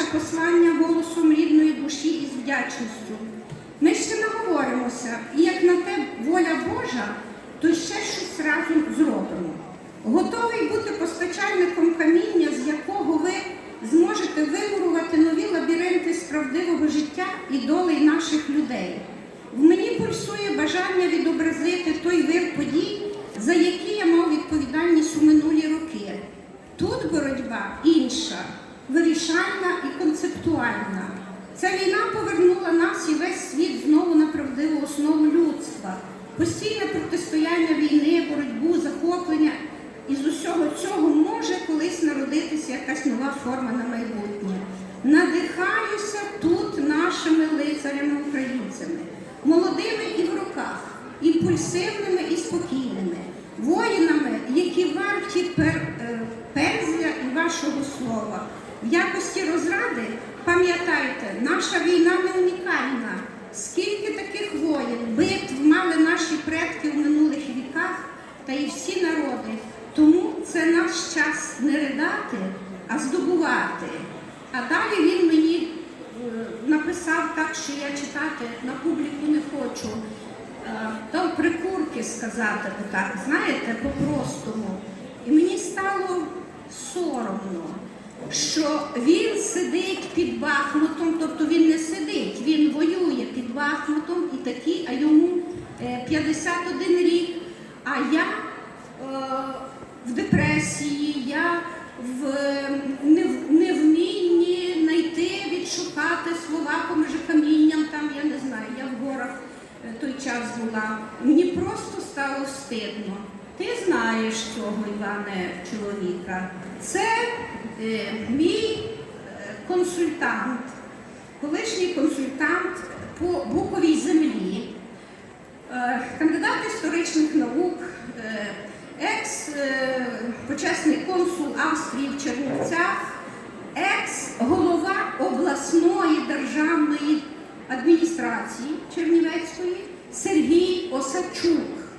ваше послання голосом рідної душі і з вдячністю. Ми ще наговоримося, і як на те воля Божа, то ще щось разом зробимо. Готовий бути постачальником каміння, з якого ви зможете вимурувати нові лабіринти справдивого життя і долей наших людей. В мені пульсує бажання відобразити той вир подій, за які я мав відповідальність у минулі роки. Тут боротьба інша, вирішальна і концептуальна. Ця війна повернула нас і весь світ знову на правдиву основу людства. Постійне протистояння війни, боротьбу, захоплення. І з усього цього може колись народитися якась нова форма на майбутнє. Надихаюся тут нашими лицарями-українцями, молодими і в руках, імпульсивними і спокійними, воїнами, які варті пер, е, пензля і вашого слова. В якості розради пам'ятайте, наша війна не унікальна. Скільки таких воїн, битв мали наші предки в минулих віках та і всі народи. Тому це наш час не ридати, а здобувати. А далі він мені е, написав так, що я читати на публіку не хочу. Е, Дав прикурки сказати бо так, знаєте, по-простому. І мені стало соромно, що він сидить під Бахмутом, тобто він не сидить, він воює під Бахмутом і такий, а йому е, 51 рік. А я е, в депресії, я в нев- невмінні знайти, відшукати слова поміж камінням, там я не знаю, я в горах е, той час була. Мені просто стало стидно. Ти знаєш цього, Іване, чоловіка. Це е, мій е, консультант, колишній консультант по Буковій землі. Е, кандидат історичних наук, е, екс-почесний консул Австрії в Чернівцях, екс-голова обласної державної адміністрації Чернівецької Сергій Осадчук.